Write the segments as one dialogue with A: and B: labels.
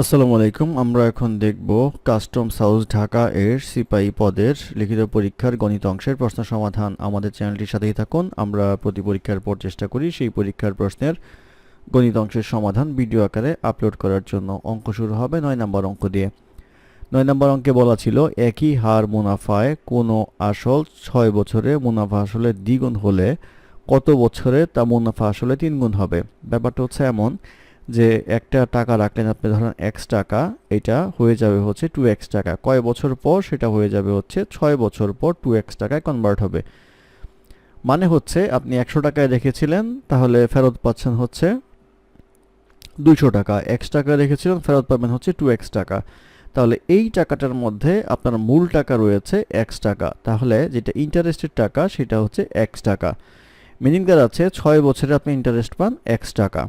A: আসসালামু আলাইকুম, আমরা এখন দেখব কাস্টমস হাউস ঢাকা এর সিপাহী পদের লিখিত পরীক্ষার গণিত অংশের প্রশ্ন সমাধান। আমাদের চ্যানেলটির সাথেই থাকুন, আমরা প্রতি পরীক্ষার পর চেষ্টা করি সেই পরীক্ষার প্রশ্নের গণিত অংশের সমাধান ভিডিও আকারে আপলোড করার জন্য। অঙ্ক শুরু হবে নয় নম্বর অঙ্ক দিয়ে। নয় নম্বর অঙ্কে বলা ছিল, একই হার মুনাফায় কোনো আসল ছয় বছরে মুনাফা আসলে দ্বিগুণ হলে কত বছরে তা মুনাফা আসলে তিনগুণ হবে? ব্যাপারটা হচ্ছে এমন যে একটা টাকা রাখলেন আপনি, ধরেন এক্স টাকা, এটা হয়ে যাবে হচ্ছে টু এক্স টাকা। কয় বছর পর সেটা হয়ে যাবে হচ্ছে ছয় বছর পর টু এক্স টাকায় কনভার্ট হবে। মানে হচ্ছে আপনি একশো টাকায় রেখেছিলেন, তাহলে ফেরত পাচ্ছেন হচ্ছে দুইশো টাকা। এক্স টাকা রেখেছিলেন, ফেরত পাবেন হচ্ছে টু এক্স টাকা। তাহলে এই টাকাটার মধ্যে আপনার মূল টাকা রয়েছে এক্স টাকা। তাহলে যেটা ইন্টারেস্টের টাকা, সেটা হচ্ছে এক্স টাকা। মিনিং আছে ছয় বছরে আপনি ইন্টারেস্ট পান এক্স টাকা।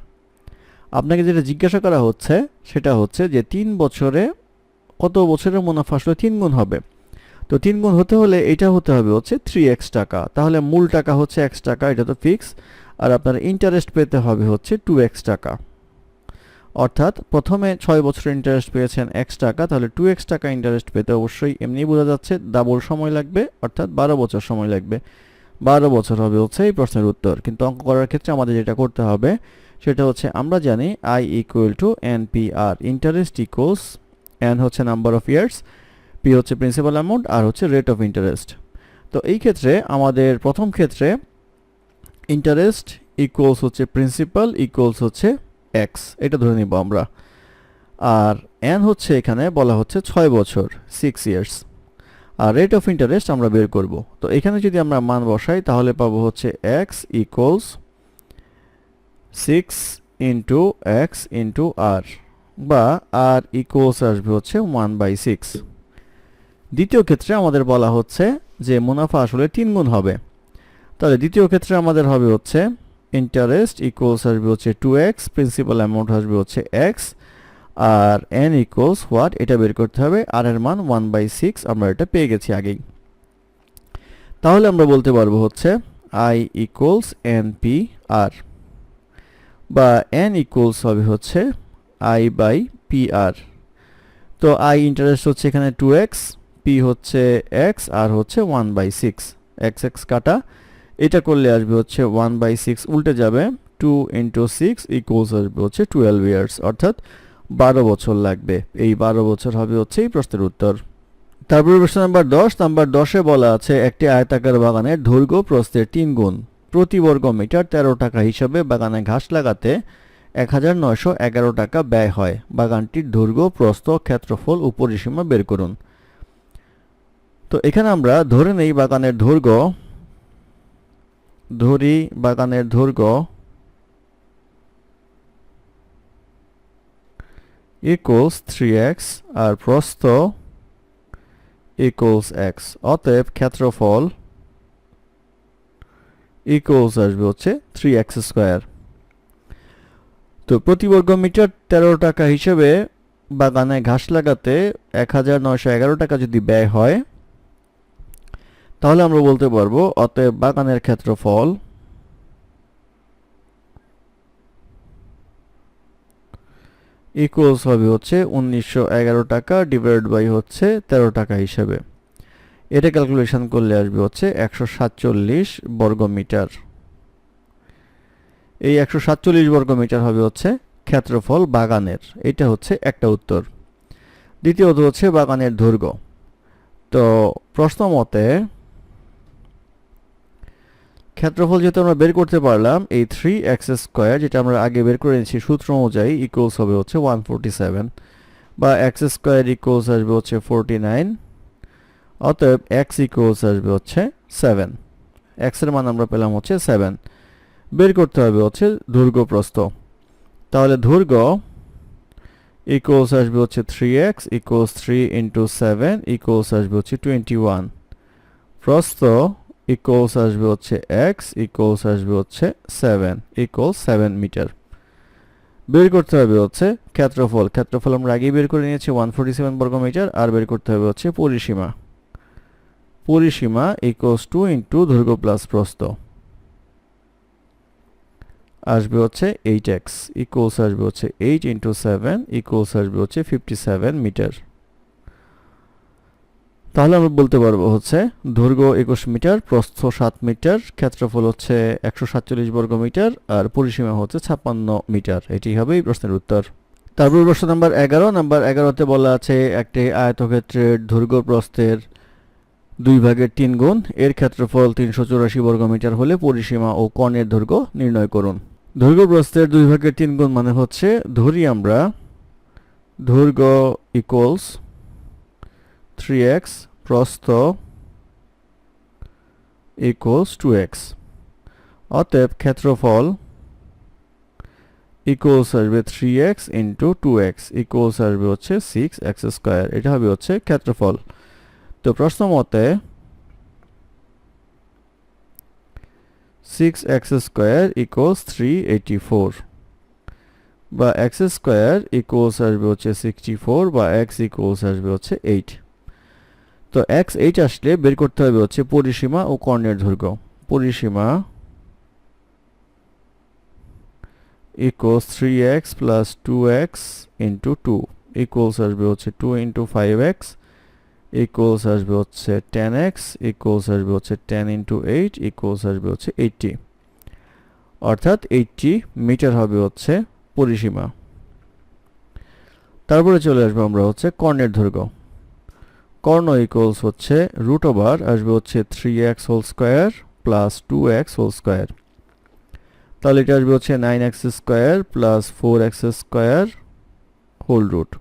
A: আপনাকে যেটা জিজ্ঞাসা করা হচ্ছে, সেটা হচ্ছে যে তিন বছরে কত বছরের মুনাফা আসলে তিন গুণ হবে? তো তিন গুণ হতে হলে এটা হতে হবে হচ্ছে থ্রি এক্স টাকা। তাহলে মূল টাকা হচ্ছে এক্স টাকা, এটা তো ফিক্স আর আপনার ইন্টারেস্ট পেতে হবে হচ্ছে টু এক্স টাকা। অর্থাৎ প্রথমে ছয় বছরের ইন্টারেস্ট পেয়েছেন এক্স টাকা, তাহলে টু এক্স টাকা ইন্টারেস্ট পেতে অবশ্যই এমনি বোঝা যাচ্ছে ডাবল সময় লাগবে, অর্থাৎ বারো বছর সময় লাগবে। বারো বছর হবে হচ্ছে এই প্রশ্নের উত্তর। কিন্তু অঙ্ক করার ক্ষেত্রে আমাদের যেটা করতে হবে সেটা হচ্ছে, আমরা জানি I equal to N P R interest equals N হচ্ছে নাম্বার অফ ইয়ার্স পি হচ্ছে প্রিন্সিপাল অ্যামাউন্ট আর হচ্ছে রেট অফ ইন্টারেস্ট তো এই ক্ষেত্রে, আমাদের প্রথম ক্ষেত্রে ইন্টারেস্ট ইকুয়ালস হচ্ছে প্রিন্সিপাল ইকুয়ালস হচ্ছে এক্স এটা ধরে নিব আমরা। আর এন হচ্ছে এখানে বলা হচ্ছে ছয় বছর সিক্স ইয়ার্স আর রেট অফ ইন্টারেস্ট আমরা বের করব। তো এখানে যদি আমরা মান বসাই, তাহলে পাবো হচ্ছে X equals six into X into R বা আর ইকুয়ালস আসবে হচ্ছে ওয়ান বাই সিক্স দ্বিতীয় ক্ষেত্রে আমাদের বলা হচ্ছে যে মুনাফা আসলে তিন গুণ হবে। তাহলে দ্বিতীয় ক্ষেত্রে আমাদের হবে হচ্ছে ইন্টারেস্ট ইকুয়ালস আসবে হচ্ছে টু এক্স প্রিন্সিপাল অ্যামাউন্ট আসবে হচ্ছে x R N equals what এটা বের করতে হবে আর এর মান ওয়ান বাই সিক্স আমরা এটা পেয়ে গেছি আগেই। তাহলে আমরা বলতে পারব হচ্ছে I equals N P R বা এন ইকুয়ালস হবে হচ্ছে আই বাই পি আর তো আই ইন্টারেস্ট হচ্ছে এখানে টু এক্স পি হচ্ছে এক্স আর হচ্ছে one by six X X কাটা, এটা করলে আসবে হচ্ছে ওয়ান বাই সিক্স উল্টে যাবে টু ইন্টু সিক্স ইকুয়ালস আসবে হচ্ছে টুয়েলভ ইয়ার্স অর্থাৎ বারো বছর লাগবে। এই বারো বছর হবে হচ্ছে এই প্রশ্নের উত্তর। তারপরে প্রশ্ন নাম্বার দশ, নাম্বার দশে বলা আছে একটি আয়তাকার বাগানের দৈর্ঘ্য প্রস্থের তিন গুণ। প্রতি বর্গ মিটার তেরো টাকা হিসাবে বাগানে ঘাস লাগাতে এক হাজার নয়শো এগারো টাকা ব্যয় হয়। বাগানটির দৈর্ঘ্য প্রস্থ, ক্ষেত্রফল ও পরিসীমা বের করুন। তো এখানে আমরা ধরে নেই বাগানের দৈর্ঘ্য ধরি বাগানের দৈর্ঘ্য ইকুয়ালস থ্রি এক্স আর প্রস্থ ইকুয়ালস এক্স অতএব ক্ষেত্রফল ইকুয়ালস আসবে হচ্ছে থ্রি এক্স স্কোয়ার তো প্রতি বর্গ মিটার তেরো টাকা হিসেবে বাগানে ঘাস লাগাতে এক হাজার নয়শো এগারো টাকা যদি ব্যয় হয়, তাহলে আমরা বলতে পারব অতএব বাগানের ক্ষেত্রফল ইকুয়ালস হবে হচ্ছে উনিশশো এগারো টাকা ডিভাইড বাই হচ্ছে তেরো টাকা হিসেবে। এটা ক্যালকুলেশন করলে আসবে হচ্ছে একশো সাতচল্লিশ বর্গ মিটার এই একশো সাতচল্লিশ বর্গ মিটার হবে হচ্ছে ক্ষেত্রফল বাগানের। এটা হচ্ছে একটা উত্তর। দ্বিতীয়ত হচ্ছে বাগানের দৈর্ঘ্য। তো প্রশ্ন মতে ক্ষেত্রফল যেহেতু আমরা বের করতে পারলাম, এই থ্রি এক্স স্কোয়ার যেটা আমরা আগে বের করে নিয়েছি সূত্র অনুযায়ী ইকুয়ালস হবে হচ্ছে ওয়ান সেভেন বা এক্স স্কোয়ার ইকুয়ালস আসবে হচ্ছে ফোরটি নাইন অতএব এক্স ইকুয়ালস আসবে হচ্ছে সেভেন এক্সের মান আমরা পেলাম হচ্ছে সেভেন বের করতে হবে হচ্ছে দৈর্ঘ্য প্রস্থ। তাহলে দৈর্ঘ্য ইকুয়ালস আসবে হচ্ছে three X equals three into seven equals আসবে হচ্ছে টোয়েন্টি ওয়ান প্রস্থ ইকুয়ালস আসবে হচ্ছে এক্স ইকুয়ালস আসবে হচ্ছে সেভেন ইকুয়ালস সেভেন মিটার বের করতে হবে হচ্ছে ক্ষেত্রফল। ক্ষেত্রফল আমরা আগেই বের করে নিয়েছি ওয়ান ফোর্টি সেভেন বর্গ মিটার আর বের করতে হবে হচ্ছে পরিসীমা। পরিসীমা ইকুয়ালস টু ইন্টু দৈর্ঘ্য প্লাস প্রস্থ। আসবে হচ্ছে এইট এক্স ইকুয়ালস আসবে হচ্ছে এইট ইন্টু সেভেন ইকুয়ালস আসবে হচ্ছে ফিফটি সেভেন মিটার তাহলে আমরা বলতে পারব হচ্ছে দৈর্ঘ্য একুশ মিটার প্রস্থ সাত মিটার ক্ষেত্রফল হচ্ছে একশো সাতচল্লিশ বর্গ মিটার আর পরিসীমা হচ্ছে ছাপ্পান্ন মিটার এটি হবে এই প্রশ্নের উত্তর। তারপর প্রশ্ন নাম্বার এগারো। নাম্বার এগারোতে বলা আছে একটি আয়তক্ষেত্রের দৈর্ঘ্য প্রস্থের দুই ভাগের তিন গুণ, এর ক্ষেত্রফল তিনশো চুরাশি বর্গ মিটার হলে পরিসীমা ও কর্ণের দৈর্ঘ্য নির্ণয় করুন। দৈর্ঘ্য প্রস্থের দুই ভাগের তিন গুণ মানে হচ্ছে, ধরি আমরা, দৈর্ঘ্য ইকুয়ালস থ্রি এক্স প্রস্থ ইকুয়ালস টু এক্স অতএব ক্ষেত্রফল ইকুয়ালস আসবে three X into two X equals আসবে হচ্ছে সিক্স এক্স স্কোয়ার এটা হবে হচ্ছে ক্ষেত্রফল। তো প্রশ্ন মতে six X square equals three eighty four বা এক্স স্কোয়ার ইকুয়ালস আসবে হচ্ছে সিক্সটি ফোর বা এক্স ইকুয়ালস আসবে হচ্ছে এইট তো এক্স এইট আসলে বের করতে হবে হচ্ছে পরিসীমা ও কর্ণের দৈর্ঘ্য। পরিসীমা X plus two X into two equals আসবে হচ্ছে two into five X equals আসবে হচ্ছে টেন এক্স ইকুয়ালস আসবে হচ্ছে টেন ইন্টু এইট ইকুয়ালস আসবে হচ্ছে এইটটি অর্থাৎ এইটটি মিটার হবে হচ্ছে পরিসীমা। তারপরে চলে আসব আমরা হচ্ছে কর্ণের দৈর্ঘ্য। কর্ণ ইকুয়ালস হচ্ছে রুট ওভার আসবে হচ্ছে three X whole square plus two X whole square তাহলে এটা আসবে হচ্ছে nine X square plus four X square whole root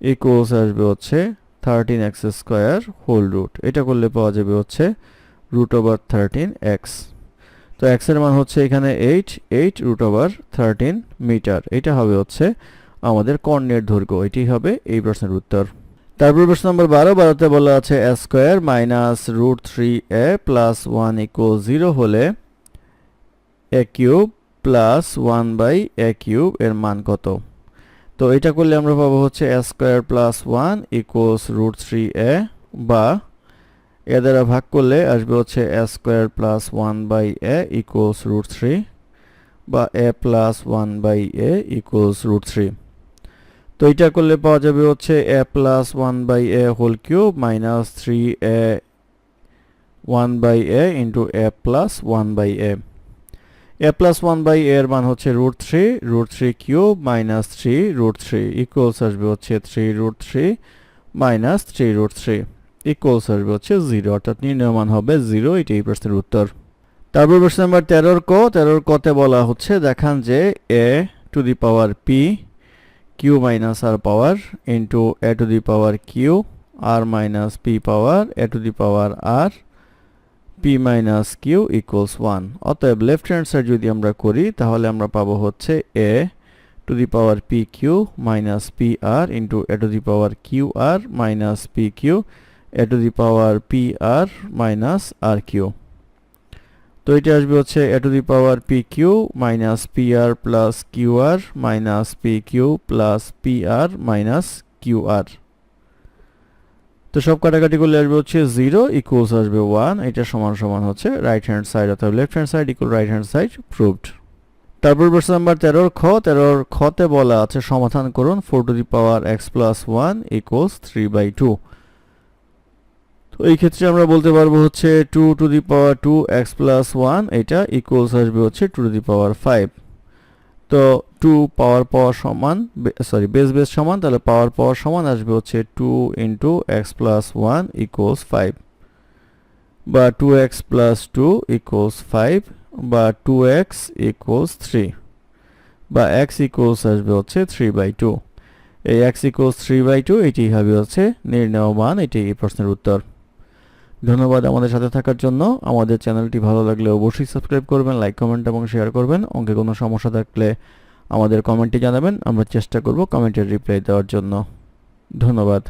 A: equals আসবে হচ্ছে thirteen X square whole root এটা করলে পাওয়া যাবে হচ্ছে রুট ওভার থার্টিন এক্স তো এক্সের মান হচ্ছে এখানে eight eight root over thirteen metre এটা হবে হচ্ছে আমাদের কর্ণের দৈর্ঘ্য। এটি হবে এই প্রশ্নের উত্তর। তারপর প্রশ্ন নম্বর বারো। বারোতে বলা আছে A square minus root three A plus one equal zero হলে A cube plus one by A cube এর মান কত? তো এটা করলে আমরা পাবো হচ্ছে A square plus one equals root three A বা এ দ্বারা ভাগ করলে আসবে হচ্ছে A square plus one by A equals root three বা A plus one by A equals root three তো এটা করলে পাওয়া যাবে হচ্ছে A plus one by A whole cube minus three A one by A into A plus one by A A plus one by এর মান হচ্ছে root three root three cube minus three root three equals আসবে হচ্ছে three root three minus three root three equals আসবে হচ্ছে zero অর্থাৎ নির্ণয় মান হবে জিরো এটাই প্রশ্নের উত্তর। তারপর প্রশ্ন নাম্বার তেরোর ক, তেরোর কতে বলা হচ্ছে, দেখান যে A to the power P Q minus R power into A to the power Q R minus P power A to the power R P minus Q equals one অতএব লেফট হ্যান্ড সাইড যদি আমরা করি, তাহলে আমরা পাবো হচ্ছে A to the power P Q minus P R into A to the power Q R minus P Q to the power P R minus R Q তো এটা আসবে হচ্ছে A to the power P Q minus P R plus Q R minus P Q plus P R minus Q R তো সব কাটাকাটি করলে আসবে হচ্ছে জিরো ইকুয়ালস আসবে ওয়ান এটা সমান সমান হচ্ছে রাইট হ্যান্ড সাইড অর্থাৎ left hand side equal right hand side proved তারপর প্রশ্ন নাম্বার তেরোর খ, তেরোর খতে বলা আছে, সমাধান করুন four to the power X plus one equals three by two তো এই ক্ষেত্রে আমরা বলতে পারব হচ্ছে two to the power two X plus one এটা ইকুয়ালস আসবে হচ্ছে two to the power five তো টু পাওয়ার পাওয়ার সমান সরি বেস বেস সমান, তাহলে পাওয়ার পাওয়ার সমান আসবে হচ্ছে two into X plus one equals five বা two X plus two equals five বা টু এক্স ইকুয়ালস থ্রি বা এক্স ইকুয়ালস আসবে হচ্ছে থ্রি বাই টু এই X equals three by two এটি হবে হচ্ছে নির্ণয় মান এটি এই প্রশ্নের উত্তর। ধন্যবাদ আমাদের সাথে থাকার জন্য। আমাদের চ্যানেলটি ভালো লাগলে অবশ্যই সাবস্ক্রাইব করবেন, লাইক, কমেন্ট এবং শেয়ার করবেন। অঙ্কে কোনো সমস্যা থাকলে আমাদের কমেন্টে জানাবেন। আমরা চেষ্টা করব কমেন্টের রিপ্লাই দেওয়ার জন্য। ধন্যবাদ।